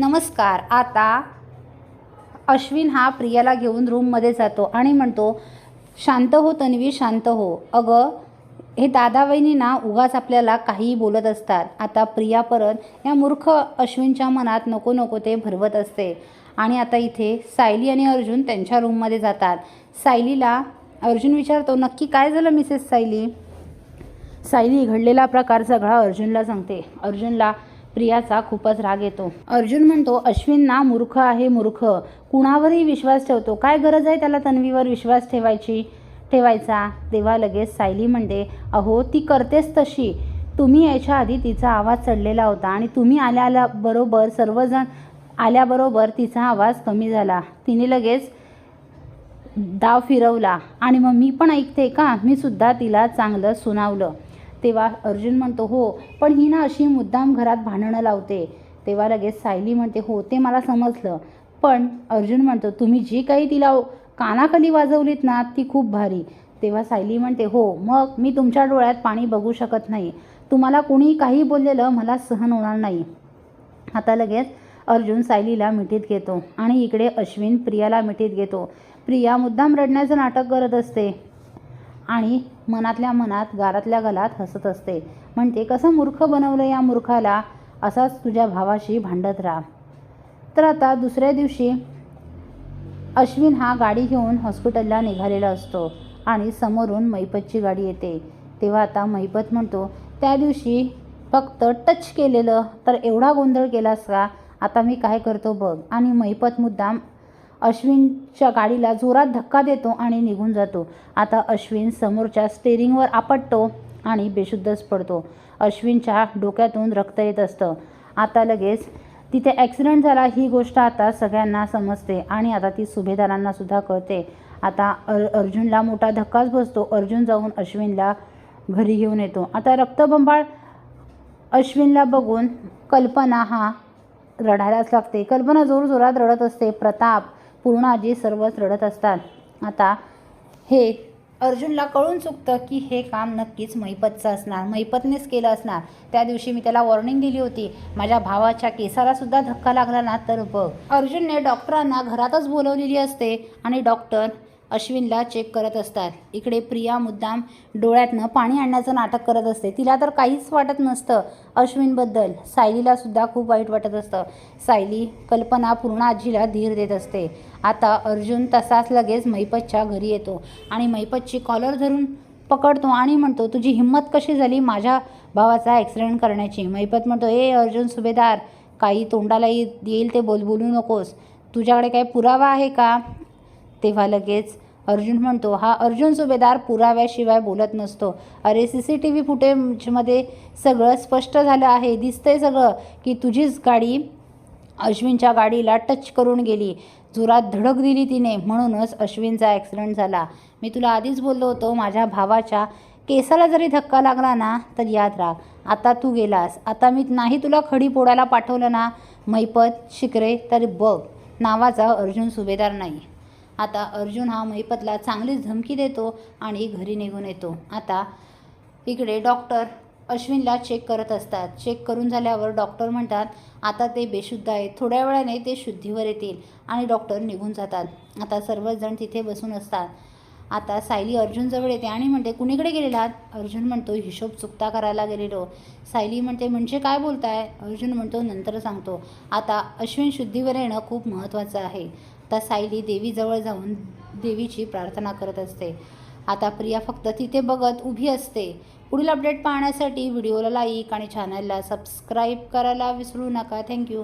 नमस्कार आता अश्विन हा प्रियाला घेऊन रूममध्ये जातो आणि म्हणतो शांत हो तन्वी शांत हो. अगं हे दादाबाईंनी ना उगाच आपल्याला काहीही बोलत असतात. आता प्रिया परत या मूर्ख अश्विनच्या मनात नको नको ते भरवत असते. आणि आता इथे सायली आणि अर्जुन त्यांच्या रूममध्ये जातात. सायलीला अर्जुन विचारतो नक्की काय झालं मिसेस सायली? सायली घडलेला प्रकार सगळा अर्जुनला सांगते. अर्जुनला प्रियाचा खूपच राग येतो. अर्जुन म्हणतो अश्विन ना मूर्ख आहे मूर्ख. कुणावरही विश्वास ठेवतो. काय गरज आहे त्याला तन्वीवर विश्वास ठेवायची? ठेवायचा. तेव्हा लगेच सायली म्हणते अहो ती करतेच तशी. तुम्ही यायच्या आधी तिचा आवाज चढलेला होता आणि तुम्ही आल्या आल्या बरोबर सर्वजण आल्याबरोबर तिचा आवाज कमी झाला. तिने लगेच डाव फिरवला. आणि मग मी पण ऐकते का? मी सुद्धा तिला चांगलं सुनावलं. तेव्हा अर्जुन म्हणतो हो पण ही ना अशी मुद्दाम घरात भांडणं लावते. तेव्हा लगेच सायली म्हणते हो ते मला समजलं. पण अर्जुन म्हणतो तुम्ही जी काही तिला कानाखाली वाजवलीत ना ती खूप भारी. तेव्हा सायली म्हणते हो मग मी तुमच्या डोळ्यात पाणी बघू शकत नाही. तुम्हाला कुणी काही बोललेलं मला सहन होणार नाही. आता लगेच अर्जुन सायलीला मिठीत घेतो आणि इकडे अश्विन प्रियाला मिठीत घेतो. प्रिया मुद्दाम रडण्याचं नाटक करत असते. आणि मनातल्या मनात गारातल्या गलात हसत असते. म्हणते कसं मूर्ख बनवलं या मूर्खाला? असाच तुझ्या भावाशी भांडत राहा. तर आता दुसऱ्या दिवशी अश्विन हा गाडी घेऊन हॉस्पिटलला निघालेला असतो आणि समोरून मैपतची गाडी येते. तेव्हा आता मैपत म्हणतो त्या दिवशी फक्त टच केलेलं तर एवढा गोंधळ केलास का? आता मी काय करतो बघ. आणि मैपत मुद्दाम अश्विनच्या गाडीला जोरात धक्का देतो आणि निघून जातो. आता अश्विन समोरच्या स्टेरिंगवर आपटतो आणि बेशुद्धच पडतो. अश्विनच्या डोक्यातून रक्त येत असतं. आता लगेच तिथे ॲक्सिडेंट झाला ही गोष्ट आता सगळ्यांना समजते आणि आता ती सुभेदारांना सुद्धा कळते. आता अर अर्जुनला मोठा धक्काच बसतो. अर्जुन जाऊन अश्विनला घरी घेऊन येतो. आता रक्तबंबाळ अश्विनला बघून कल्पना हा रडायलाच लागते. कल्पना जोरजोरात रडत असते. प्रताप पूर्ण आजी सर्वच रडत असतात. आता हे अर्जुनला कळून चुकतं की हे काम नक्कीच मैपतचं असणार मैपतनेच केलं असणार. त्या दिवशी मी त्याला वॉर्निंग दिली होती माझ्या भावाच्या केसालासुद्धा धक्का लागला ना तर बघ. अर्जुनने डॉक्टरांना घरातच बोलवलेली असते आणि डॉक्टर अश्विनला चेक करत असतात. इकडे प्रिया मुद्दाम डोळ्यातनं पाणी आणण्याचं नाटक करत असते. तिला तर काहीच वाटत नसतं अश्विनबद्दल. सायलीला सुद्धा खूप वाईट वाटत असतं. सायली कल्पना पूर्ण आजीला धीर देत असते. आता अर्जुन तसाच लगेच मैपतच्या घरी येतो आणि मैपतची कॉलर धरून पकडतो आणि म्हणतो तुझी हिंमत कशी झाली माझ्या भावाचा ॲक्सिडेंट करण्याची? मैपत म्हणतो ए अर्जुन सुभेदार काही तोंडाला येईल ते बोलबोलू नकोस तुझ्याकडे काही पुरावा आहे का? तेव्हा लगेच अर्जुन म्हणतो हा अर्जुन सुभेदार पुराव्याशिवाय बोलत नसतो. अरे सी सी टी व्ही फुटेजमध्ये सगळं स्पष्ट झालं आहे. दिसतंय सगळं की तुझीच गाडी अश्विनच्या गाडीला टच करून गेली. जोरात धडक दिली तिने. म्हणूनच अश्विनचा ॲक्सिडेंट झाला. मी तुला आधीच बोललो होतो माझ्या भावाच्या केसाला जरी धक्का लागला ना तर याद राख. आता तू गेलास. आता मी नाही तुला खडी पोडायला पाठवलं ना मैपत शिकरे तर बघ नावाचा अर्जुन सुभेदार नाही. आता अर्जुन हा महिपतला चांगलीच धमकी देतो आणि घरी निघून येतो. आता इकडे डॉक्टर अश्विनला चेक करत असतात. चेक करून झाल्यावर डॉक्टर म्हणतात आता ते बेशुद्ध आहेत. थोड्या वेळाने ते शुद्धीवर येतील. आणि डॉक्टर निघून जातात. आता सर्वजण तिथे बसून असतात. आता सायली अर्जुनजवळ येते आणि म्हणते कुणीकडे गेलेलात अर्जुन म्हणतो हिशोब चुकता करायला गेलेलो. सायली म्हणते म्हणजे काय बोलताय? अर्जुन म्हणतो नंतर सांगतो. आता अश्विन शुद्धीवर येणं खूप महत्त्वाचं आहे. आता सायली देवीजवळ जाऊन देवीची प्रार्थना करत असते. आता प्रिया फक्त तिथे बघत उभी असते. पुढील अपडेट पाहण्यासाठी व्हिडिओला लाईक आणि चॅनलला सबस्क्राईब करायला विसरू नका. थँक्यू